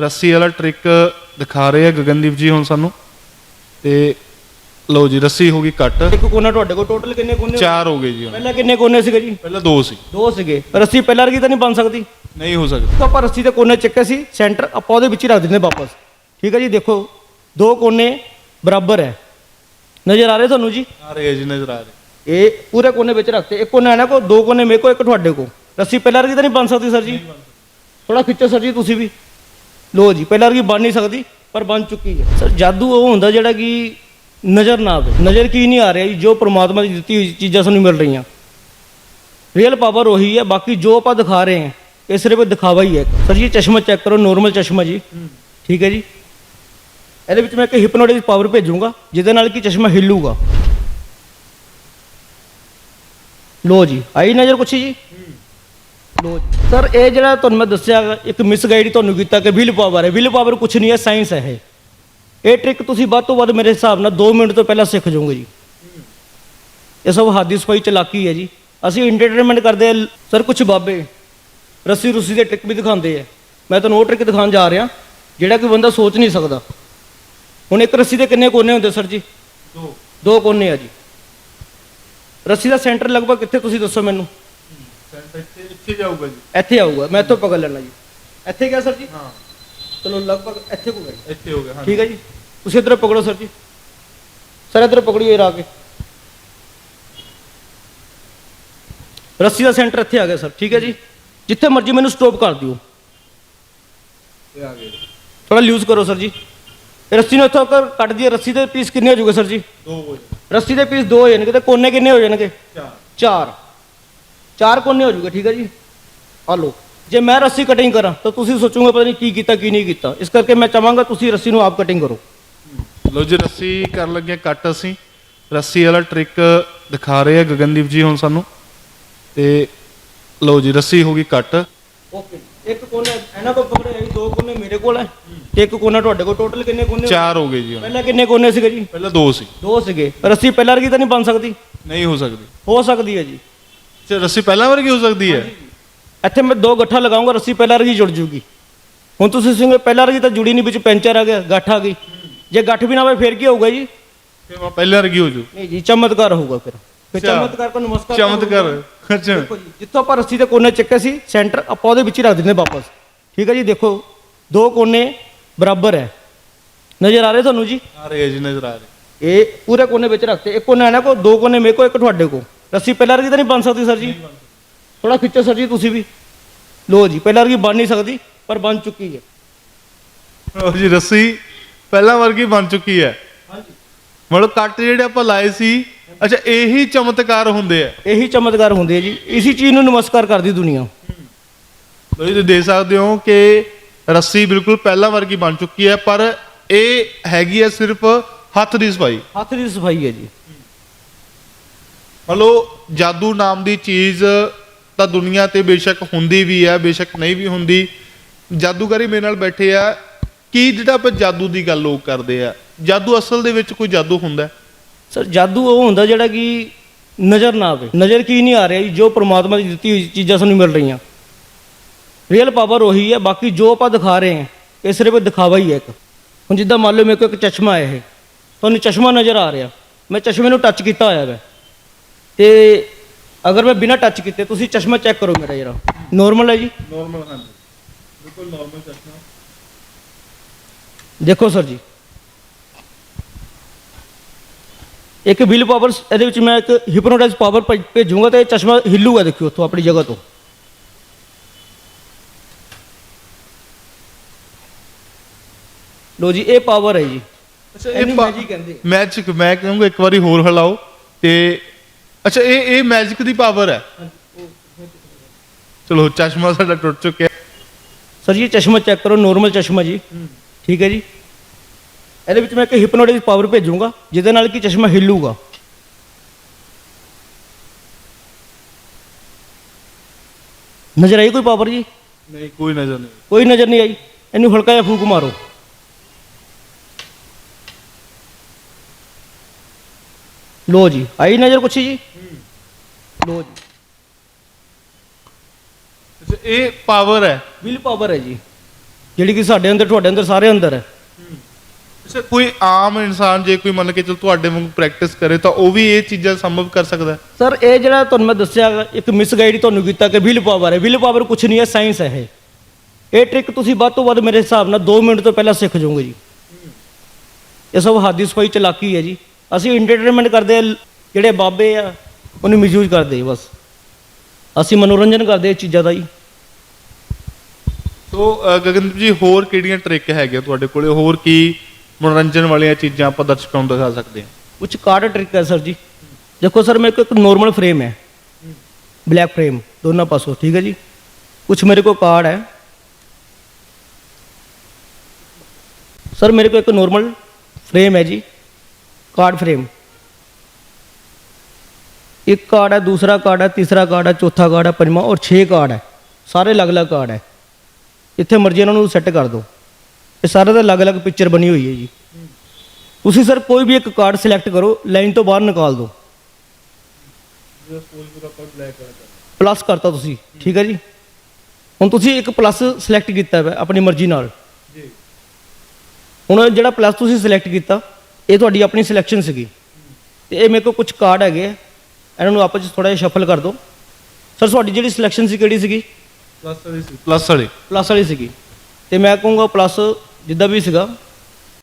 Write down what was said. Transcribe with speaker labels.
Speaker 1: ਰੱਸੀ ਵਾਲਾ ਟ੍ਰਿਕ ਦਿਖਾ ਰਹੇ ਆ ਗਗਨਦੀਪ ਜੀ ਹੁਣ ਸਾਨੂੰ। ਤੇ ਲਓ ਜੀ ਰੱਸੀ ਹੋ ਗਈ ਕੱਟ।
Speaker 2: ਇੱਕ ਕੋਨਾ ਤੁਹਾਡੇ ਕੋਲ ਟੋਟਲ ਕਿੰਨੇ ਕੋਨੇ
Speaker 1: ਚਾਰ ਹੋ ਗਏ ਜੀ ਹੁਣ।
Speaker 2: ਪਹਿਲਾਂ ਕਿੰਨੇ ਕੋਨੇ ਸੀਗੇ ਜੀ?
Speaker 1: ਪਹਿਲਾਂ ਦੋ ਸੀ।
Speaker 2: ਦੋ ਸੀਗੇ। ਰੱਸੀ ਪਹਿਲਾਂ ਵਰਗੀ ਤਾਂ ਨਹੀਂ ਬਣ ਸਕਦੀ?
Speaker 1: ਨਹੀਂ ਹੋ ਸਕਦਾ।
Speaker 2: ਤਾਂ ਆਪਾਂ ਰੱਸੀ ਦੇ ਕੋਨੇ ਚੱਕੇ ਸੀ ਸੈਂਟਰ ਆਪਾਂ ਉਹਦੇ ਵਿੱਚ ਹੀ ਰੱਖ ਦਿੰਦੇ ਵਾਪਸ। ਠੀਕ ਹੈ ਜੀ ਦੇਖੋ ਦੋ ਕੋਨੇ ਬਰਾਬਰ ਹੈ। ਨਜ਼ਰ ਆ ਰਹੇ ਤੁਹਾਨੂੰ ਜੀ?
Speaker 1: ਆ ਰਹੇ ਜੀ ਨਜ਼ਰ ਆ ਰਹੇ।
Speaker 2: ਇਹ ਪੂਰੇ ਕੋਨੇ ਵਿੱਚ ਰੱਖਤੇ। ਇੱਕ ਕੋਨਾ ਇਹਨਾਂ ਕੋ ਦੋ ਕੋਨੇ ਮੇਰੇ ਕੋ ਇੱਕ ਤੁਹਾਡੇ ਕੋ। ਰੱਸੀ ਪਹਿਲਾਂ ਵਰਗੀ ਤਾਂ ਨਹੀਂ ਬਣ ਸਕਦੀ ਸਰ ਜੀ? ਥੋੜਾ ਖਿੱਚੋ ਸਰ ਜੀ ਤੁਸੀਂ ਵੀ। ਲੋ ਜੀ, ਪਹਿਲਾਂ ਵਰਗੀ ਬਣ ਨਹੀਂ ਸਕਦੀ, ਪਰ ਬਣ ਚੁੱਕੀ ਹੈ। ਸਰ, ਜਾਦੂ ਉਹ ਹੁੰਦਾ ਜਿਹੜਾ ਕਿ ਨਜ਼ਰ ਨਾ ਆਵੇ। ਨਜ਼ਰ ਕੀ ਨਹੀਂ ਆ ਰਿਹਾ ਜੀ, ਜੋ ਪ੍ਰਮਾਤਮਾ ਦੀ ਦਿੱਤੀ ਹੋਈ ਚੀਜ਼ਾਂ ਸਾਨੂੰ ਮਿਲ ਰਹੀਆਂ। ਰੀਅਲ ਪਾਵਰ ਉਹੀ ਹੈ, ਬਾਕੀ ਜੋ ਆਪਾਂ ਦਿਖਾ ਰਹੇ ਹਾਂ, ਇਹ ਸਿਰਫ ਇੱਕ ਦਿਖਾਵਾ ਹੀ ਹੈ ਸਰ ਜੀ, ਚਸ਼ਮਾ ਚੈੱਕ ਕਰੋ ਨੋਰਮਲ ਚਸ਼ਮਾ ਜੀ। ਠੀਕ ਹੈ ਜੀ? ਇਹਦੇ ਵਿੱਚ ਮੈਂ ਇੱਕ ਹਿਪਨੋਟਿਕ ਪਾਵਰ ਭੇਜੂੰਗਾ, ਜਿਹਦੇ ਨਾਲ ਕਿ ਚਸ਼ਮਾ ਹਿੱਲੂਗਾ। ਲੋ ਜੀ, ਆਈ ਨਜ਼ਰ ਕੁਛ ਜੀ? ਲੋ ਸਰ ਇਹ ਜਿਹੜਾ ਤੁਹਾਨੂੰ ਮੈਂ ਦੱਸਿਆ ਇੱਕ ਮਿਸਗਾਈਡ ਤੁਹਾਨੂੰ ਕੀਤਾ ਕਿ ਵਿਲ ਪਾਵਰ ਹੈ। ਵਿਲ ਪਾਵਰ ਕੁਛ ਨਹੀਂ ਹੈ ਸਾਇੰਸ ਹੈ ਇਹ। ਇਹ ਟ੍ਰਿਕ ਤੁਸੀਂ ਵੱਧ ਤੋਂ ਵੱਧ ਮੇਰੇ ਹਿਸਾਬ ਨਾਲ 2 ਮਿੰਟ ਤੋਂ ਪਹਿਲਾਂ ਸਿੱਖ ਜਾਓਗੇ ਜੀ। ਇਹ ਸਭ ਹਾਦੀ ਸਫ਼ਾਈ ਚਲਾਕੀ ਹੈ ਜੀ। ਅਸੀਂ ਐਂਟਰਟੇਨਮੈਂਟ ਕਰਦੇ ਹਾਂ। ਸਰ ਕੁਝ ਬਾਬੇ ਰੱਸੀ ਰੁੱਸੀ ਦੇ ਟ੍ਰਿਕ ਵੀ ਦਿਖਾਉਂਦੇ ਆ। ਮੈਂ ਤੁਹਾਨੂੰ ਉਹ ਟ੍ਰਿਕ ਦਿਖਾਉਣ ਜਾ ਰਿਹਾ ਜਿਹੜਾ ਕੋਈ ਬੰਦਾ ਸੋਚ ਨਹੀਂ ਸਕਦਾ। ਹੁਣ ਇੱਕ ਰੱਸੀ ਦੇ ਕਿੰਨੇ ਕੋਨੇ ਹੁੰਦੇ ਸਰ ਜੀ?
Speaker 1: ਦੋ।
Speaker 2: ਦੋ ਕੋਨੇ ਆ ਜੀ। ਰੱਸੀ ਦਾ ਸੈਂਟਰ ਲਗਭਗ ਕਿੱਥੇ ਤੁਸੀਂ ਦੱਸੋ ਮੈਨੂੰ?
Speaker 1: ਇੱਥੇ ਇੱਥੇ ਜਾਊਗਾ ਜੀ।
Speaker 2: ਇੱਥੇ ਆਊਗਾ ਮੈਂ ਇੱਥੋਂ ਪਕੜ ਲੈਣਾ ਜੀ। ਇੱਥੇ ਗਿਆ ਸਰ ਜੀ?
Speaker 1: ਹਾਂ।
Speaker 2: ਚਲੋ ਲਗਭਗ ਇੱਥੇ ਕੋ ਗਏ।
Speaker 1: ਇੱਥੇ ਹੋ ਗਿਆ ਹਾਂ।
Speaker 2: ਠੀਕ ਹੈ ਜੀ। ਤੁਸੀਂ ਇੱਧਰ ਪਕੜੋ ਸਰ ਜੀ। ਸਰ ਇੱਧਰ ਪਕੜੀਓ ਇਹ ਆ ਕੇ। ਰੱਸੀ ਦਾ ਸੈਂਟਰ ਇੱਥੇ ਆ ਗਿਆ ਸਰ ਠੀਕ ਹੈ ਜੀ। ਜਿੱਥੇ ਮਰਜ਼ੀ ਮੈਨੂੰ ਸਟਾਪ ਕਰ ਦਿਓ।
Speaker 1: ਇਹ ਆ ਗਏ
Speaker 2: ਥੋੜਾ ਲੂਜ਼ ਕਰੋ ਸਰ ਜੀ। ਇਹ ਰੱਸੀ ਨੂੰ ਇੱਥੋਂ ਕਰ ਕੱਟ ਦਈਏ ਰੱਸੀ ਦੇ ਪੀਸ ਕਿੰਨੇ ਹੋ ਜੂਗੇ ਸਰ ਜੀ?
Speaker 1: ਦੋ ਹੋ ਗਏ
Speaker 2: ਰੱਸੀ ਦੇ ਪੀਸ ਦੋ ਹੋ ਜਾਣਗੇ ਤੇ ਕੋਨੇ ਕਿੰਨੇ ਹੋ ਜਾਣਗੇ?
Speaker 1: ਚਾਰ।
Speaker 2: ਚਾਰ। ਚਾਰ ਕੋਨੇ ਹੋ ਠੀਕ ਹੈ ਜੀ? ਆ ਲਓ ਜੇ ਮੈਂ ਰੱਸੀ ਕਟਿੰਗ ਕਰਾਂ ਤਾਂ ਤੁਸੀਂ ਸੋਚੋਗੇ ਪਤਾ ਨਹੀਂ ਕੀ ਕੀਤਾ ਕੀ ਨਹੀਂ ਕੀਤਾ। ਇਸ ਕਰਕੇ ਮੈਂ ਚਾਹਾਂਗਾ ਤੁਸੀਂ ਰੱਸੀ ਨੂੰ ਆਪ ਕਟਿੰਗ ਕਰੋ।
Speaker 1: ਲਓ ਜੀ ਰੱਸੀ ਕਰਨ ਲੱਗੇ ਕੱਟ ਅਸੀਂ। ਰੱਸੀ ਵਾਲਾ ਟ੍ਰਿਕ ਦਿਖਾ ਰਹੇ ਆ ਗਗਨਦੀਪ ਜੀ ਹੁਣ ਸਾਨੂੰ। ਤੇ ਲਓ ਜੀ ਰੱਸੀ ਹੋ ਗਈ ਕੱਟ
Speaker 2: ਓਕੇ ਇੱਕ ਕੋਨਾ ਇਹਨਾਂ ਕੋਲ ਪਕੜੇ ਹੈ ਦੋ ਕੋਨੇ ਮੇਰੇ ਕੋਲ ਹੈ ਤੇ ਇੱਕ ਕੋਨਾ ਤੁਹਾਡੇ ਕੋਲ। ਟੋਟਲ ਕਿੰਨੇ ਕੋਨੇ
Speaker 1: ਚਾਰ ਹੋ ਗਏ ਜੀ ਹੁਣ।
Speaker 2: ਪਹਿਲਾਂ ਕਿੰਨੇ ਕੋਨੇ ਸੀਗੇ ਜੀ?
Speaker 1: ਪਹਿਲਾਂ ਦੋ ਸੀ।
Speaker 2: ਦੋ ਸੀਗੇ। ਰੱਸੀ ਪਹਿਲਾਂ ਵਰਗੀ ਤਾਂ ਨਹੀਂ ਬਣ ਸਕਦੀ?
Speaker 1: ਨਹੀਂ ਹੋ ਸਕਦੀ।
Speaker 2: ਹੋ ਸਕਦੀ ਹੈ ਜੀ।
Speaker 1: ਤੇ ਰੱਸੀ ਪਹਿਲਾਂ ਵਰਗੀ ਹੋ ਸਕਦੀ ਹੈ?
Speaker 2: ਇੱਥੇ ਮੈਂ ਦੋ ਗੱਠਾ ਲਗਾਉਂਗਾ ਰੱਸੀ ਪਹਿਲਾਂ ਵਰਗੀ ਜੁੜ ਜੂਗੀ। ਹੁਣ ਤੁਸੀਂ ਸਿੰਗੇ ਪਹਿਲਾਂ ਵਰਗੀ ਤਾਂ ਜੁੜੀ ਨਹੀਂ ਵਿੱਚ ਪੈਂਚਰ ਆ ਗਿਆ ਗੱਠ ਆ ਗਈ। ਜੇ ਗੱਠ ਵੀ ਨਾ ਹੋਵੇ ਫਿਰ ਕੀ ਹੋਊਗਾ ਜੀ?
Speaker 1: ਫਿਰ ਮੈਂ ਪਹਿਲਾਂ ਵਰਗੀ ਹੋ ਜੂ।
Speaker 2: ਨਹੀਂ ਜੀ ਚਮਤਕਾਰ ਹੋਊਗਾ ਫਿਰ। ਫਿਰ
Speaker 1: ਅੱਛਾ।
Speaker 2: ਚਮਤਕਾਰ ਕੋ ਨਮਸਕਾਰ
Speaker 1: ਚਮਤਕਾਰ। ਅੱਛਾ।
Speaker 2: ਦੇਖੋ ਜੀ ਜਿੱਥੋਂ ਆਪਾਂ ਰੱਸੀ ਦੇ ਕੋਨੇ ਚੱਕੇ ਸੀ ਸੈਂਟਰ ਆਪਾਂ ਉਹਦੇ ਵਿੱਚ ਹੀ ਰੱਖ ਦਿੰਦੇ ਵਾਪਸ। ਠੀਕ ਹੈ ਜੀ ਦੇਖੋ ਦੋ ਕੋਨੇ ਬਰਾਬਰ ਹੈ। ਨਜ਼ਰ ਆ ਰਹੇ ਤੁਹਾਨੂੰ ਜੀ?
Speaker 1: ਆ ਰਹੇ ਜੀ ਨਜ਼ਰ ਆ ਰਹੇ।
Speaker 2: ਇਹ ਪੂਰੇ ਕੋਨੇ ਵਿੱਚ ਰੱਖਤੇ। ਇੱਕ ਕੋਨਾ ਇਹਨਾਂ ਕੋ ਦੋ ਕੋਨੇ ਮੇਰੇ ਕੋ ਇੱਕ ਤੁਹਾਡੇ ਕੋ। ਰੱਸੀ ਪਹਿਲਾਂ ਵਰਗੀ ਤਾਂ ਨਹੀਂ ਬਣ ਸਕਦੀ ਸਰ ਜੀ। ਥੋੜਾ ਖਿੱਚੋ ਸਰ ਜੀ ਤੁਸੀਂ ਵੀ। ਲੋ ਜੀ ਪਹਿਲਾਂ ਵਰਗੀ ਬਣ ਨਹੀਂ ਸਕਦੀ ਪਰ ਬਣ ਚੁੱਕੀ ਹੈ।
Speaker 1: ਲਓ ਜੀ ਰੱਸੀ ਪਹਿਲਾਂ ਵਰਗੀ ਬਣ ਚੁੱਕੀ ਹੈ।
Speaker 2: ਹਾਂਜੀ।
Speaker 1: ਮਤਲਬ ਕੱਟ ਜਿਹੜੇ ਆਪਾਂ ਲਾਏ ਸੀ ਅੱਛਾ ਇਹੀ ਚਮਤਕਾਰ ਹੁੰਦੇ ਆ।
Speaker 2: ਇਹੀ ਚਮਤਕਾਰ ਹੁੰਦੇ ਆ ਜੀ। ਇਸੀ ਚੀਜ਼ ਨੂੰ ਨਮਸਕਾਰ ਕਰਦੀ ਦੁਨੀਆ।
Speaker 1: ਲਓ ਜੀ ਤੁਸੀਂ ਦੇਖ ਸਕਦੇ ਹੋ ਕਿ ਰੱਸੀ ਬਿਲਕੁਲ ਪਹਿਲਾਂ ਵਰਗੀ ਬਣ ਚੁੱਕੀ ਹੈ ਪਰ ਇਹ ਹੈਗੀ ਹੈ ਸਿਰਫ ਹੱਥ ਦੀ ਸਫ਼ਾਈ।
Speaker 2: ਹੱਥ ਦੀ ਸਫ਼ਾਈ ਹੈ ਜੀ।
Speaker 1: ਮੰਨ ਲਓ ਜਾਦੂ ਨਾਮ ਦੀ ਚੀਜ਼ ਤਾਂ ਦੁਨੀਆ ਤੇ ਬੇਸ਼ੱਕ ਹੁੰਦੀ ਵੀ ਹੈ, ਬੇਸ਼ੱਕ ਨਹੀਂ ਵੀ ਹੁੰਦੀ। ਜਾਦੂਗਰੀ ਮੇਰੇ ਨਾਲ ਬੈਠੇ ਆ। ਕੀ ਜਿਹੜਾ ਆਪਾਂ ਜਾਦੂ ਦੀ ਗੱਲ ਲੋਕ ਕਰਦੇ ਆ? ਜਾਦੂ ਅਸਲ ਦੇ ਵਿੱਚ ਕੋਈ ਜਾਦੂ ਹੁੰਦਾ?
Speaker 2: ਸਰ, ਜਾਦੂ ਉਹ ਹੁੰਦਾ ਜਿਹੜਾ ਕਿ ਨਜ਼ਰ ਨਾ ਆਵੇ। ਨਜ਼ਰ ਕੀ ਨਹੀਂ ਆ ਰਿਹਾ ਜੀ, ਜੋ ਪ੍ਰਮਾਤਮਾ ਦੀ ਦਿੱਤੀ ਹੋਈ ਚੀਜ਼ਾਂ ਸਾਨੂੰ ਮਿਲ ਰਹੀਆਂ। ਰੀਅਲ ਪਾਵਰ ਉਹੀ ਹੈ, ਬਾਕੀ ਜੋ ਆਪਾਂ ਦਿਖਾ ਰਹੇ ਹਾਂ, ਇਹ ਸਿਰਫ ਦਿਖਾਵਾ ਹੀ ਹੈ ਇੱਕ। ਹੁਣ ਜਿੱਦਾਂ ਮੰਨ ਲਓ ਮੇਰੇ ਕੋਲ ਇੱਕ ਚਸ਼ਮਾ ਹੈ ਇਹ। ਤੁਹਾਨੂੰ ਚਸ਼ਮਾ ਨਜ਼ਰ ਆ ਰਿਹਾ। ਮੈਂ ਚਸ਼ਮੇ ਨੂੰ ਟੱਚ ਕੀਤਾ ਹੋਇਆ ਹੈ ਤੇ ਅਗਰ ਮੈਂ ਬਿਨਾਂ ਟੱਚ ਕੀਤੇ ਤੁਸੀਂ ਚਸ਼ਮਾ ਚੈੱਕ ਕਰੋ ਮੇਰਾ ਜਰਾ। ਨੋਰਮਲ ਹੈ ਜੀ?
Speaker 1: ਨਾਰਮਲ ਹਾਂਜੀ। ਬਿਲਕੁਲ ਨਾਰਮਲ ਚਸ਼ਮਾ।
Speaker 2: ਦੇਖੋ ਸਰ ਜੀ। ਇੱਕ ਵਿਲ ਪਾਵਰ ਇਹਦੇ ਵਿੱਚ ਮੈਂ ਇੱਕ ਹਿਪਨੋਟਾਈਜ਼ ਪਾਵਰ ਭੇਜੂੰਗਾ ਤੇ ਇਹ ਚਸ਼ਮਾ ਹਿੱਲੂਗਾ ਦੇਖਿਓ ਉੱਥੋਂ ਆਪਣੀ ਜਗ੍ਹਾ ਤੋਂ। ਲੋ ਜੀ ਇਹ ਪਾਵਰ ਹੈ ਜੀ।
Speaker 1: ਅੱਛਾ
Speaker 2: ਇਹਨੂੰ ਮੈਜਿਕ ਕਹਿੰਦੇ
Speaker 1: ਮੈਜਿਕ ਮੈਂ ਕਹੂੰਗਾ ਇੱਕ ਵਾਰੀ ਹੋਰ ਹਿਲਾਓ ਤੇ ਅੱਛਾ ਇਹ ਇਹ ਮੈਜਿਕ ਦੀ ਪਾਵਰ ਹੈ। ਚਲੋ ਚਸ਼ਮਾ ਸਾਡਾ ਟੁੱਟ ਚੁੱਕਿਆ।
Speaker 2: ਸਰ ਜੀ ਇਹ ਚਸ਼ਮਾ ਚੈੱਕ ਕਰੋ ਨੋਰਮਲ ਚਸ਼ਮਾ ਜੀ। ਠੀਕ ਹੈ ਜੀ। ਇਹਦੇ ਵਿੱਚ ਮੈਂ ਇੱਕ ਹਿਪਨੋਟਾਈਜ਼ ਪਾਵਰ ਭੇਜੂੰਗਾ ਜਿਹਦੇ ਨਾਲ ਕਿ ਚਸ਼ਮਾ ਹਿੱਲੂਗਾ। ਨਜ਼ਰ ਆਈ ਕੋਈ ਪਾਵਰ ਜੀ?
Speaker 1: ਨਹੀਂ ਕੋਈ ਨਜ਼ਰ ਨਹੀਂ।
Speaker 2: ਕੋਈ ਨਜ਼ਰ ਨਹੀਂ ਆਈ। ਇਹਨੂੰ ਹਲਕਾ ਜਿਹਾ ਫੂਕ ਮਾਰੋ। ਲੋ ਜੀ ਆਈ ਨਜ਼ਰ ਕੁਛ ਜੀ? ਲੋ ਜੀ।
Speaker 1: ਅੱਛਾ ਇਹ ਪਾਵਰ ਹੈ।
Speaker 2: ਵਿਲ ਪਾਵਰ ਹੈ ਜੀ। ਜਿਹੜੀ ਕਿ ਸਾਡੇ ਅੰਦਰ ਤੁਹਾਡੇ ਅੰਦਰ ਸਾਰੇ ਅੰਦਰ ਹੈ।
Speaker 1: ਅੱਛਾ ਕੋਈ ਆਮ ਇਨਸਾਨ ਜੇ ਕੋਈ ਮੰਨ ਕੇ ਚਲ ਤੁਹਾਡੇ ਵਾਂਗੂ ਪ੍ਰੈਕਟਿਸ ਕਰੇ ਤਾਂ ਉਹ ਵੀ ਇਹ ਚੀਜ਼ਾਂ ਸੰਭਵ ਕਰ ਸਕਦਾ ਹੈ?
Speaker 2: ਸਰ ਇਹ ਜਿਹੜਾ ਤੁਹਾਨੂੰ ਮੈਂ ਦੱਸਿਆ ਗਾ, ਇੱਕ ਮਿਸਗਾਈਡ ਤੁਹਾਨੂੰ ਕੀਤਾ ਕਿ ਵਿਲ ਪਾਵਰ ਹੈ। ਵਿਲ ਪਾਵਰ ਕੁਝ ਨਹੀਂ ਹੈ ਸਾਇੰਸ ਹੈ ਇਹ। ਇਹ ਟ੍ਰਿਕ ਤੁਸੀਂ ਵੱਧ ਤੋਂ ਵੱਧ ਮੇਰੇ ਹਿਸਾਬ ਨਾਲ 2 ਮਿੰਟ ਤੋਂ ਪਹਿਲਾਂ ਸਿੱਖ ਜਾਓਗੇ ਜੀ। ਇਹ ਸਭ ਹਾਦੀ ਸਫ਼ਾਈ ਚਲਾਕੀ ਹੈ ਜੀ। ਅਸੀਂ ਐਂਟਰਟੇਨਮੈਂਟ ਕਰਦੇ ਜਿਹੜੇ ਬਾਬੇ ਆ ਉਹਨੂੰ ਮਿਸਯੂਜ਼ ਕਰਦੇ ਬਸ। ਅਸੀਂ ਮਨੋਰੰਜਨ ਕਰਦੇ ਇਹ ਚੀਜ਼ਾਂ ਦਾ ਜੀ
Speaker 1: ਸੋ ਅ, ਗਗਨਦੀਪ ਜੀ ਹੋਰ ਕਿਹੜੀਆਂ ਟ੍ਰਿਕ ਹੈਗੇ ਤੁਹਾਡੇ ਕੋਲੇ? ਹੋਰ ਕੀ ਮਨੋਰੰਜਨ ਵਾਲੀਆਂ ਚੀਜ਼ਾਂ ਆਪਾਂ ਦਰਸ਼ਕਾਂ ਨੂੰ ਦਿਖਾ ਸਕਦੇ ਹਾਂ?
Speaker 2: ਕੁਝ ਕਾਰਡ ਟ੍ਰਿਕ ਹੈ ਸਰ ਜੀ। ਦੇਖੋ ਸਰ ਮੇਰੇ ਕੋਲ ਇੱਕ ਨੋਰਮਲ ਫਰੇਮ ਹੈ। ਬਲੈਕ ਫਰੇਮ ਦੋਨੋਂ ਪਾਸੋਂ ਠੀਕ ਹੈ ਜੀ? ਕੁਝ ਮੇਰੇ ਕੋਲ ਕਾਰਡ ਹੈ। ਸਰ ਮੇਰੇ ਕੋਲ ਇੱਕ ਨੋਰਮਲ ਫਰੇਮ ਹੈ ਜੀ। Card frame. ਇੱਕ ਕਾਰਡ ਹੈ ਦੂਸਰਾ ਕਾਰਡ ਹੈ ਤੀਸਰਾ ਕਾਰਡ ਹੈ ਚੌਥਾ ਕਾਰਡ ਹੈ ਪੰਜਵਾਂ ਔਰ 6 ਕਾਰਡ ਹੈ। ਸਾਰੇ ਅਲੱਗ-ਅਲੱਗ ਕਾਰਡ ਹੈ। ਜਿੱਥੇ ਮਰਜ਼ੀ ਇਹਨਾਂ ਨੂੰ ਸੈੱਟ ਕਰ ਦਿਓ। ਇਹ ਸਾਰੇ ਦਾ ਅਲੱਗ-ਅਲੱਗ ਪਿਕਚਰ ਬਣੀ ਹੋਈ ਹੈ ਜੀ। ਤੁਸੀਂ ਸਰ ਕੋਈ ਵੀ ਇੱਕ ਕਾਰਡ ਸਿਲੈਕਟ ਕਰੋ ਲਾਈਨ ਤੋਂ ਬਾਹਰ ਨਿਕਾਲ ਦਿਓ। ਪਲੱਸ ਕਰਤਾ ਤੁਸੀਂ ਠੀਕ ਹੈ ਜੀ? ਹੁਣ ਤੁਸੀਂ ਇੱਕ ਪਲੱਸ ਸਿਲੈਕਟ ਕੀਤਾ ਹੈ ਆਪਣੀ ਮਰਜ਼ੀ ਨਾਲ।
Speaker 1: ਜੀ।
Speaker 2: ਹੁਣ ਜਿਹੜਾ ਪਲੱਸ ਤੁਸੀਂ ਸਿਲੈਕਟ ਕੀਤਾ ਇਹ ਤੁਹਾਡੀ ਆਪਣੀ ਸਿਲੈਕਸ਼ਨ ਸੀਗੀ। ਤੇ ਇਹ ਮੇਰੇ ਕੋਲ ਕੁਝ ਕਾਰਡ ਹੈਗੇ ਆ। ਇਹਨਾਂ ਨੂੰ ਆਪਸ ਵਿੱਚ ਥੋੜਾ ਜਿਹਾ ਸ਼ਫਲ ਕਰ ਦਿਓ। ਸਰ ਤੁਹਾਡੀ ਜਿਹੜੀ ਸਿਲੈਕਸ਼ਨ ਸੀ ਕਿਹੜੀ ਸੀਗੀ?
Speaker 1: ਪਲੱਸ ਵਾਲੀ ਸੀ। ਪਲੱਸ ਵਾਲੀ।
Speaker 2: ਪਲੱਸ ਵਾਲੀ ਸੀਗੀ। ਤੇ ਮੈਂ ਕਹੂੰਗਾ ਪਲੱਸ ਜਿੱਦਾਂ ਵੀ ਸੀਗਾ